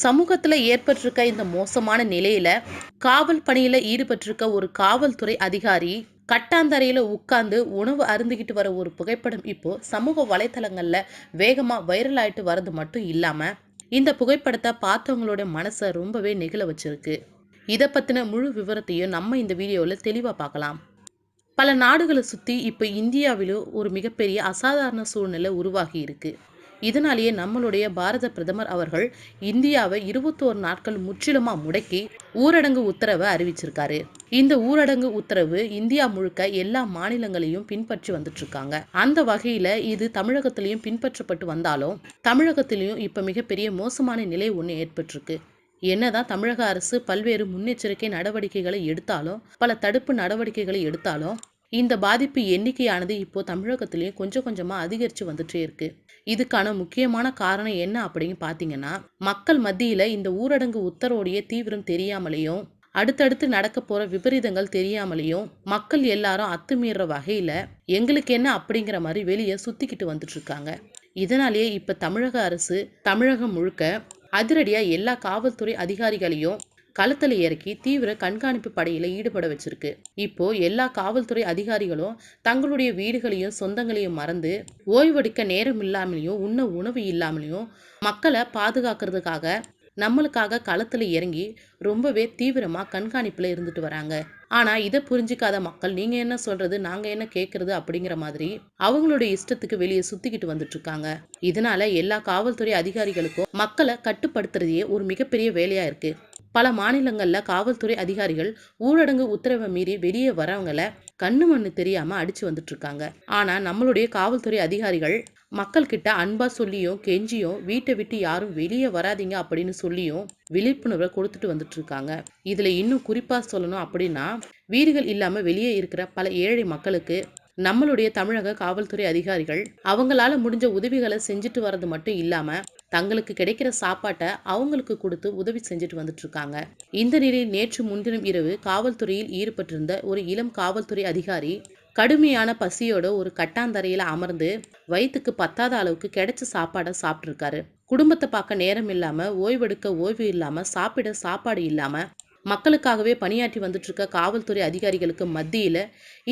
சமூகத்தில் ஏற்பட்டிருக்க இந்த மோசமான நிலையில காவல் பணியில ஈடுபட்டிருக்க ஒரு காவல்துறை அதிகாரி கட்டாந்தரையில உட்கார்ந்து உணவு அருந்திக்கிட்டு வர ஒரு புகைப்படம் இப்போ சமூக வலைத்தளங்கள்ல வேகமா வைரல் ஆயிட்டு வர்றது மட்டும் இல்லாம இந்த புகைப்படத்தை பார்த்தவங்களோட மனசை ரொம்பவே நெகிழ வச்சிருக்கு. இதை பத்தின முழு விவரத்தையும் நம்ம இந்த வீடியோவில் தெளிவாக பார்க்கலாம். பல நாடுகளை சுற்றி இப்போ இந்தியாவிலும் ஒரு மிகப்பெரிய அசாதாரண சூழ்நிலை உருவாகி இருக்குது இதனாலேயே நம்மளுடைய பாரத பிரதமர் அவர்கள் இந்தியாவை இருபத்தோரு நாட்கள் முற்றிலுமா முடக்கி ஊரடங்கு உத்தரவை அறிவிச்சிருக்காரு. இந்த ஊரடங்கு உத்தரவு இந்தியா முழுக்க எல்லா மாநிலங்களையும் பின்பற்றி வந்துட்டு இருக்காங்க அந்த வகையில இது தமிழகத்திலையும் பின்பற்றப்பட்டு வந்தாலும் தமிழகத்திலையும் இப்ப மிகப்பெரிய மோசமான நிலை ஒன்று ஏற்பட்டிருக்கு. என்னதான் தமிழக அரசு பல்வேறு முன்னெச்சரிக்கை நடவடிக்கைகளை எடுத்தாலும் பல தடுப்பு நடவடிக்கைகளை எடுத்தாலும் இந்த பாதிப்பு எண்ணிக்கையானது இப்போ தமிழகத்திலேயே கொஞ்சம் கொஞ்சமாக அதிகரித்து வந்துட்டே இருக்கு. இதுக்கான முக்கியமான காரணம் என்ன அப்படின்னு பார்த்தீங்கன்னா மக்கள் மத்தியில் இந்த ஊரடங்கு உத்தரவுடைய தீவிரம் தெரியாமலேயும் அடுத்தடுத்து நடக்க போகிற விபரீதங்கள் தெரியாமலேயும் மக்கள் எல்லாரும் அத்துமீற வகையில் எங்களுக்கு என்ன அப்படிங்கிற மாதிரி வெளியே சுற்றிக்கிட்டு வந்துட்டுருக்காங்க இதனாலேயே இப்போ தமிழக அரசு தமிழகம் முழுக்க அதிரடியாக எல்லா காவல்துறை அதிகாரிகளையும் களத்தில் இறக்கி தீவிர கண்காணிப்பு படையில் ஈடுபட வச்சிருக்கு. இப்போ எல்லா காவல்துறை அதிகாரிகளும் தங்களுடைய வீடுகளையும் சொந்தங்களையும் மறந்து ஓய்வெடுக்க நேரம் இல்லாமலையும் உண்ண உணவு இல்லாமலையும் மக்களை பாதுகாக்கிறதுக்காக நம்மளுக்காக களத்தில் இறங்கி ரொம்பவே தீவிரமாக கண்காணிப்பில் இருந்துட்டு வராங்க. ஆனால் இதை புரிஞ்சிக்காத மக்கள் நீங்கள் என்ன சொல்கிறது நாங்கள் என்ன கேட்குறது அப்படிங்கிற மாதிரி அவங்களுடைய இஷ்டத்துக்கு வெளியே சுற்றிக்கிட்டு வந்துட்டுருக்காங்க இதனால் எல்லா காவல்துறை அதிகாரிகளுக்கும் மக்களை கட்டுப்படுத்துறதையே ஒரு மிகப்பெரிய வேலையாக இருக்குது பல மாநிலங்களில் காவல்துறை அதிகாரிகள் ஊரடங்கு உத்தரவை மீறி வெளியே வரவங்களை கண்ணு மண்ணு தெரியாம அடிச்சு வந்துட்டு ஆனால் நம்மளுடைய காவல்துறை அதிகாரிகள் மக்கள்கிட்ட அன்பா சொல்லியும் கெஞ்சியும் வீட்டை விட்டு யாரும் வெளியே வராதீங்க அப்படின்னு சொல்லியும் விழிப்புணர்வை கொடுத்துட்டு வந்துட்டு இருக்காங்க இன்னும் குறிப்பாக சொல்லணும் அப்படின்னா வீடுகள் இல்லாமல் வெளியே இருக்கிற பல ஏழை மக்களுக்கு நம்மளுடைய தமிழக காவல்துறை அதிகாரிகள் அவங்களால முடிஞ்ச உதவிகளை செஞ்சுட்டு வர்றது மட்டும் இல்லாமல் தங்களுக்கு கிடைக்கிற சாப்பாட்டை அவங்களுக்கு கொடுத்து உதவி செஞ்சுட்டு வந்துட்டு இருக்காங்க இந்த நிலையில் நேற்று முன்தினம் இரவு காவல்துறையில் ஈடுபட்டிருந்த ஒரு இளம் காவல்துறை அதிகாரி கடுமையான பசியோட ஒரு கட்டாந்தரையில் அமர்ந்து வயிற்றுக்கு பத்தாத அளவுக்கு கிடைச்ச சாப்பாடை சாப்பிட்ருக்காரு. குடும்பத்தை பார்க்க நேரம் இல்லாமல் ஓய்வெடுக்க ஓய்வு இல்லாமல் சாப்பிட சாப்பாடு இல்லாமல் மக்களுக்காகவே பணியாற்றி வந்துட்டு இருக்க காவல்துறை அதிகாரிகளுக்கு மத்தியில்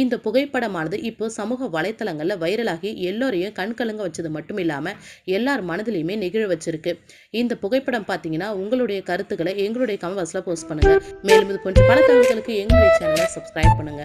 இந்த புகைப்படமானது இப்போ சமூக வலைத்தளங்களில் வைரலாகி எல்லோரையும் கண்கலங்க வச்சது மட்டும் இல்லாமல் எல்லார் மனதிலையுமே நெகிழ வச்சிருக்கு. இந்த புகைப்படம் பார்த்தீங்கன்னா உங்களுடைய கருத்துக்களை எங்களுடைய கமவாஸ்ல போஸ்ட் பண்ணுங்க. மேலும் இது போன்ற பல தகவல்களுக்கு எங்களுடைய சேனலை சப்ஸ்கிரைப் பண்ணுங்க.